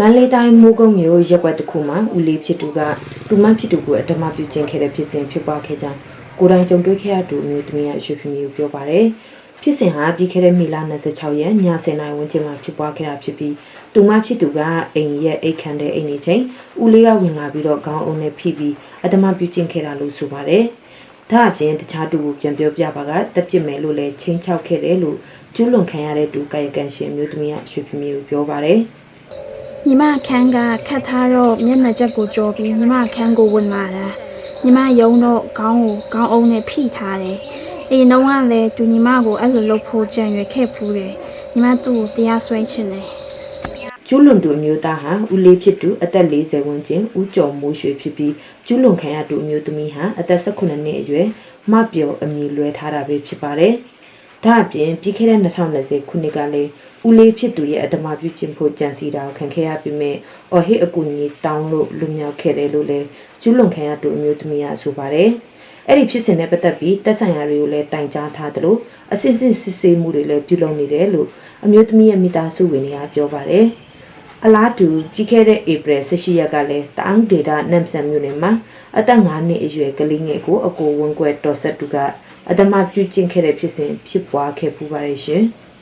မန္တလေးတိုင်းမိုးကုတ်မြို့ရက်ကွက်တစ်ခုမှာဦးလေးဖြစ်သူကတူမဖြစ်သူကိုအဓမ္မပြုကျင့်ခဲ့တဲ့ဖြစ်စဉ်ဖြစ်ပွားခဲ့ကြောင်းကိုယ်တိုင်ကြုံတွေ့ခဲ့ရသူမျိုးသမီးရဲ့အရွှေဖီမျိုးပြောပါတယ်။ဖြစ်စဉ်ဟာပြီးခဲ့တဲ့မေလ26ရက်ည10:00နာရီဝန်းကျင်မှာဖြစ်ပွားခဲ့တာဖြစ်ပြီးတူမဖြစ်သူကအိမ်ရဲ့အိတ်ခမ်းတဲ့အိမ်နေချင်းဦးလေးကဝင်လာပြီးတော့ခေါင်းအုံးနဲ့ဖိပြီးအဓမ္မပြုကျင့်ခဲ့တာလို့ဆိုပါတယ်။ဒါအပြင်တခြားတူကိုပြန်ပြောပြပါကတက်ပြစ်မယ်လို့လည်းချင်းချောက်ခဲ့တယ်လို့ကျူးလွန်ခံရတဲ့တူကာယကံရှင်မျိုးသမီးရဲ့အရွှေဖီမျိုးပြောပါတယ်။ ညီမအခန်းကခတ်ထားတော့မျက်နှာချက်ကိုကြောပြီးညီမအခန်းကိုဝင်လာတာညီမယုံတော့ခေါင်းကိုခေါင်းအုံးနဲ့ဖိထားတယ်အေးနှုံးကလည်းသူညီမကိုအဲ့လိုလုပ်ဖို့ကြံရွယ်ခဲ့ဖူးတယ်ညီမသူ့ကိုတရားစွဲချင်တယ်ကျူးလွန်သူအမျိုးသားဟာဦးလေးဖြစ်သူအသက်40ဝန်းကျင်ဦးကျော်မိုးရွှေဖြစ်ပြီးကျူးလွန်ခံရသူအမျိုးသမီးဟာအသက်18နှစ်အရွယ်မပျော်အမည်လွဲထားတာပဲဖြစ်ပါတယ်။ ဒါအပြင်ပြီးခဲ့တဲ့2020ခုနှစ်ကလည်းဦးလေးဖြစ်သူရဲ့အတ္တမပြုခြင်းဖို့ကြံစီတာကိုခံခဲ့ရပြီးမြဲအော်ဟစ်အကူအညီတောင်းလို့လွမြောက်ခဲ့တယ်လို့လည်းကျူးလွန်ခံရသူအမျိုးသမီးကဆိုပါတယ်။အဲ့ဒီဖြစ်စဉ်နဲ့ပတ်သက်ပြီးတက်ဆိုင်ရာတွေကိုလည်းတိုင်ကြားထားသလိုအစစ်စစ်စစ်ဆေးမှုတွေလည်းပြုလုပ်နေတယ်လို့အမျိုးသမီးရဲ့မိသားစုဝင်တွေကပြောပါတယ်။ အလားတူကြီးခဲ့တဲ့ဧပြီ18ရက်ကလည်းတအောင်းဒေတာနမ်ဆန်မြို့နယ်မှာအသက်9နှစ်အရွယ်ကလေးငယ်ကိုအကိုဝန်းကွဲတော်ဆက်သူကအဓမ္မပြုကျင့်ခဲ့တဲ့ဖြစ်စဉ်ဖြစ်ပွားခဲ့ပူပါတယ်ရှင်။